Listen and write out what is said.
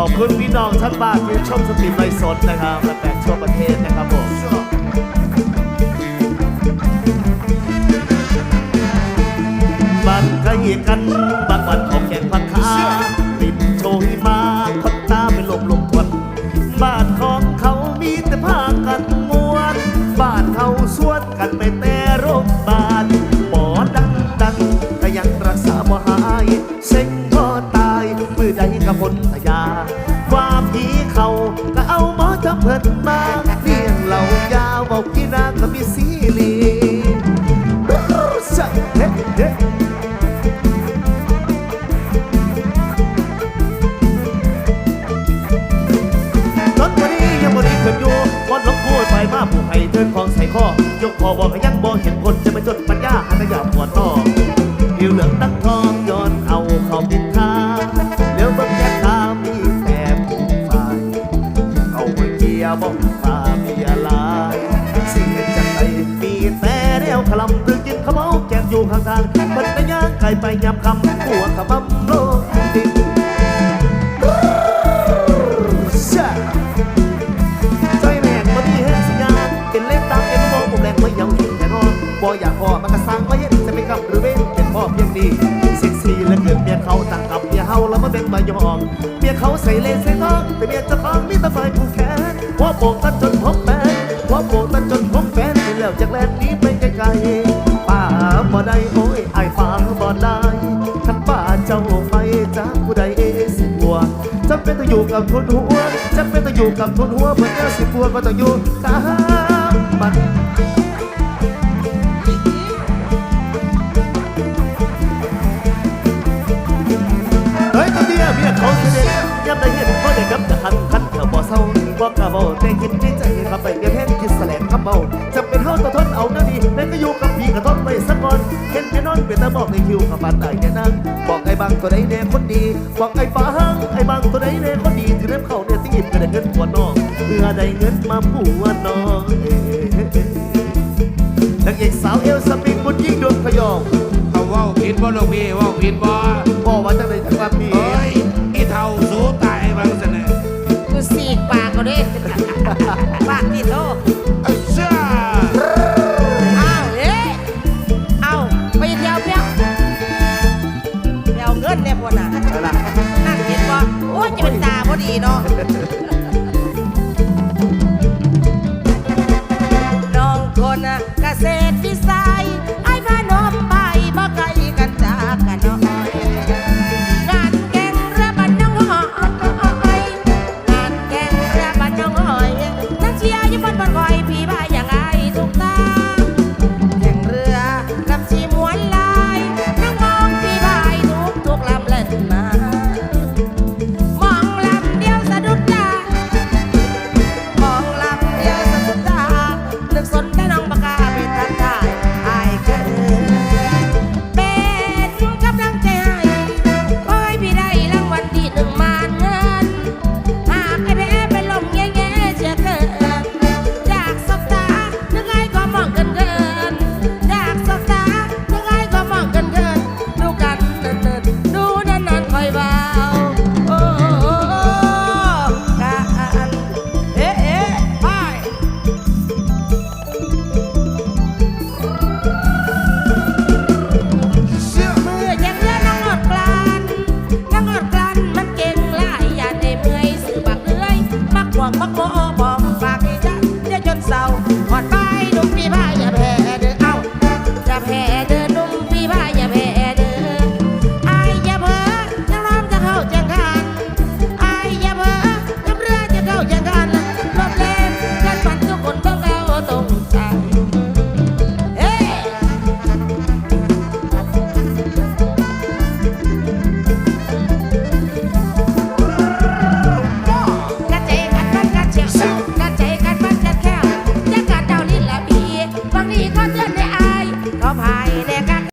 ขอบคุณพี่น้องทั้งบ้านที่ชมสตรีมไลฟ์สดนะครับและแฟนทั่วประเทศนะครับผมบางใกล้กันบางวันออกแข่งพักขาติดโชยมาคนตาไม่หลบหลบทวนบ้านของเขามีแต่ผ้ากันมวนบ้านเขาสวนกันไม่แต่โรงพยาบาลหมอดังดังก็ยังรักษาบ่หาย เซ็งก็ตายมือใดกับพ้น พิ่นมาเลี้ยงเหล่ายาวเบอกพี่นางก็มีซีรีส์เฮ้เฮ้รถวันนี้ยังบริขึ้นอยู่วันลบพูดไปมาผู้ให้เทินของใส่ข้อยกพอบอกยังบ่เห็นคนจะมาจดปัญญาหันยาปวดนอกผิวเหลืองตั้ง ยร์บอกตามีอะไรเสียจังไรมีแต่เรียวขลำหรือกินขาวเมาแกงอยู่ข้างทางเปิดไปย่างไก่ไปยำคำหัวขบำโลกดินใจแม่งบ่มีเฮ็ดสัญญาเป็นเล่นตามเอ็นมองผมแรงไม่ยังเห็นแน่นอนบ่อยากพอมันก็สร้างไว้เห็นจะเป็นกับหรือเว้นเป็นพ่อเพียงดีเซ็กซี่เหลือเกินเมียเขาตั้งกับเมียเฮาแล้วมาเป็นมายองเมียเขาใส่เลนใส่น้องแต่เมียจะฟังมีแต่ฝ่ายผู้แขน หัวโบกตันจนพบแฟนหัวโบกตันจนพบแฟนที่แล้วจากแลนนี้ไปไกลๆป่าบ่ได้โอ้ยไอ้ายฟังบ่ได้ท่านป่าเจ้าไปจากผู้ใดสิบัวจำเป็นต้องอยู่กับทุนหัวจำเป็นต้องอยู่กับทุนหัวเพื่อแก้สิบัวก็ต้องอยู่กับมัน บอกกะเบาแต่คิดในใจขับไปเมียแห้งคิดแสลงขับเบาจำเป็นเฮาต้องทนเอาหน้าดีแม่ก็อยู่กับพี่กระทนไว้สักก่อนเห็นแค่นอนเป็นตาบอกในคิวขับปานตายแค่นั่งบอกไอ้บางตัวใดแน่คนดีบอกไอ้ฟ้าห้างไอ้บางตัวใดแน่คนดีถือเล่มเขาเนี่ยตีบก็ได้เงินปวดน้องเพื่อได้เงินมาปวดน้องเอ้ยนางเอกสาวเอลสปินบุญยิ่งดวงพยองเขาเว่าผิดบ่ลูกพี่เว่าผิดบ่บอกว่าจังเลยครับพี่ เ